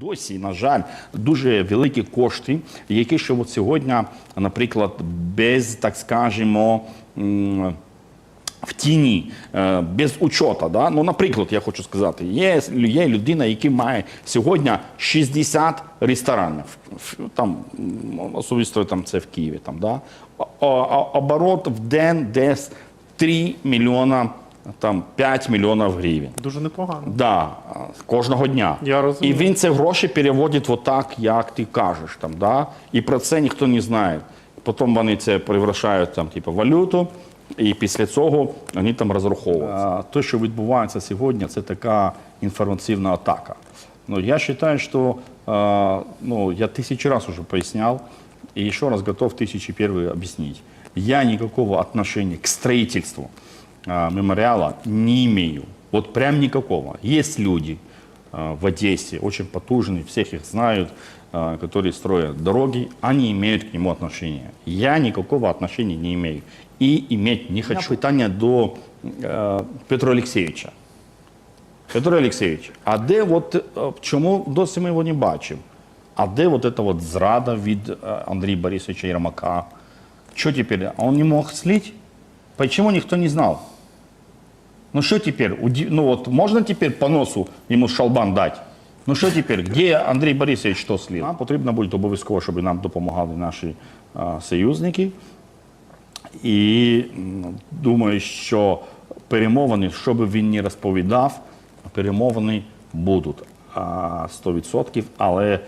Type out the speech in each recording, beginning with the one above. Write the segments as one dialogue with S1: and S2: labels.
S1: Досі, на жаль, дуже великі кошти, які ще от сьогодні, наприклад, без, так скажемо, в тіні, е, без учота. Да? Ну, наприклад, я хочу сказати, є, є людина, яка має сьогодні 60 ресторанів. Там, особисто там, це в Києві. Там, да? Оборот в день десь 3 мільйона, там, 5 мільйонів гривень.
S2: Дуже непогано.
S1: Да, кожного дня.
S2: Я розумію.
S1: І він ці гроші переводить отак, як ти кажеш. Там, да? І про це ніхто не знає. Потім вони це превращають там, типу, в валюту, і після цього вони там розраховуються. Те, що відбувається сьогодні, це така інформаційна атака. Ну, я вважаю, що а, ну, я тисячу разів уже пояснял, и еще раз готов тысячи первый объяснить. Я никакого отношения к строительству а, мемориала не имею. Вот прям никакого. Есть люди а, в Одессе, очень потужные, всех их знают, а, которые строят дороги, они имеют к нему отношение. Я никакого отношения не имею. И иметь не хочу. Питание до э, Петра Алексеевича. Петро Олексійович, а де от, е, чому досі ми його не бачимо? А де от эта вот зрада від е, Андрія Борисовича Єрмака? Що тепер? А он не мог слить? Почему никто не знал? Ну что теперь? Ну вот можно теперь по носу ему шалбан дать? Ну що тепер? Де Андрій Борисович що слив? Нам потрібно буде обов'язково, щоб нам допомагали наші а, союзники. І думаю, що перемовини, що би він не розповідав, перемовини будуть а, 100%, але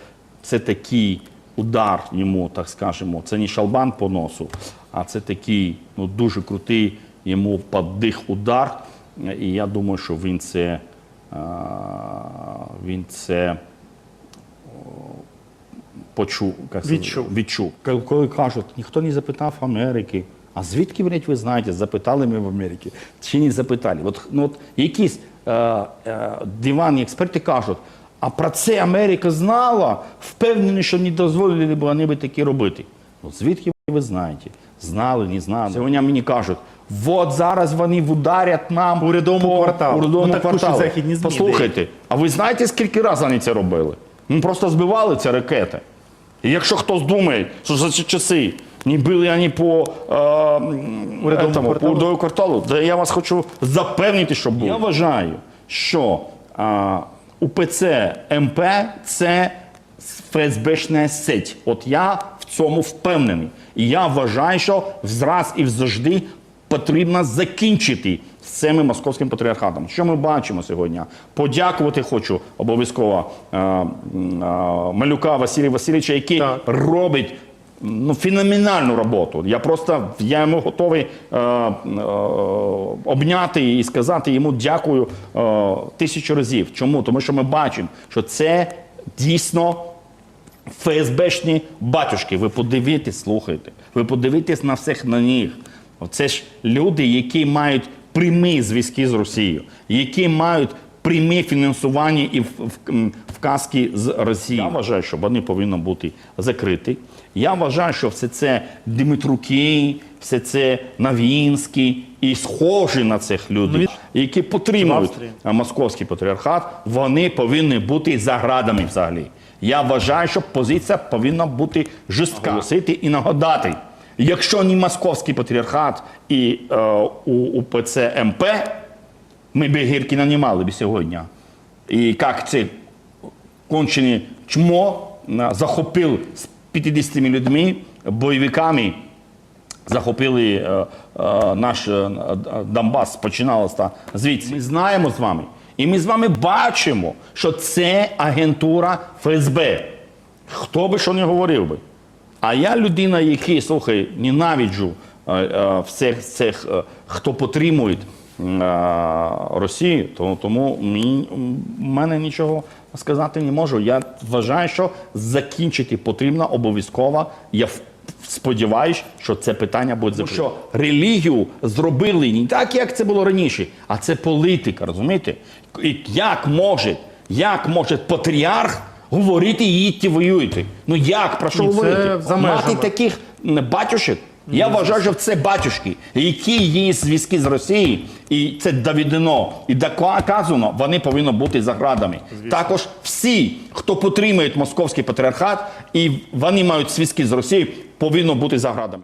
S1: це такий удар йому, так скажемо, це не шалбан по носу, а це такий ну, дуже крутий йому подих удар. І я думаю, що він це, він це почув, як
S2: Відчув.
S1: відчув. Коли- Коли кажуть, ніхто не запитав Америки. А звідки, блядь, ви знаєте, запитали ми в Америці? Чи не запитали? От, ну, от якісь е, е, диванні експерти кажуть, а про це Америка знала, впевнені, що не дозволили б вони би такі робити. От звідки ви знаєте? Знали, не знали. Сьогодні мені кажуть, от зараз вони вдарять нам
S2: Урядовому
S1: по
S2: кварталу.
S1: урядовому
S2: Ну,
S1: кварталу.
S2: західні ЗМІ.
S1: Послухайте, а ви знаєте, скільки разів вони це робили? Ну, просто збивали ці ракети. І якщо хтось думає, що за ці часи не били вони по, е,
S2: Урядовому кварталу?
S1: кварталу, да я вас хочу запевнити, що було. Я вважаю, що е, УПЦ МП це ФСБшна сеть. От я в цьому впевнений. І я вважаю, що зраз і завжди потрібно закінчити з цим московським патріархатом. Що ми бачимо сьогодні? Подякувати хочу обов'язково е, е, Малюка Василія Васильовича, який
S2: Так.
S1: робить ну, феноменальну роботу. Я просто я йому готовий е, е, обняти і сказати йому дякую е, тисячу разів. Чому? Тому що ми бачимо, що це дійсно ФСБшні батюшки. Ви подивитесь, слухайте. Ви подивитесь на всіх на них. Це ж люди, які мають прямі зв'язки з Росією, які мають пряме фінансування і вказки з Росії. Я вважаю, що вони повинні бути закриті. Я вважаю, що все це Дмитруки, все це Новінський і схожі на цих людей, які підтримують московський патріархат, вони повинні бути за градами взагалі. Я вважаю, що позиція повинна бути жорстка. І нагадати. Якщо не московський патріархат і е, УПЦ МП, ми б Гіркіна не мали б сьогодні. І як це кончене чмо захопив з 50 людьми, бойовиками, захопили е, е, наш е, Донбас, починалося звідси. Ми знаємо з вами. І ми з вами бачимо, що це агентура ФСБ. Хто би що не говорив би. А я людина, який, слухай, ненавиджу е, е, всіх цих, е, хто підтримує Росію, то, тому мені, в мене нічого сказати не можу. Я вважаю, що закінчити потрібно обов'язково. Я сподіваюсь, що це питання буде закрите. Що релігію зробили не так, як це було раніше, а це політика, розумієте? І як може, як може патріарх говорити їдьте воюйте? Ну як про що
S2: це
S1: говорити?
S2: за межами.
S1: Мати таких батюшек, Я вважаю, що це батюшки, які є зв'язки з Росією, і це доведено і доказано, вони повинні бути за градами. Також всі, хто підтримує московський патріархат, і вони мають зв'язки з Росією, повинні бути за градами.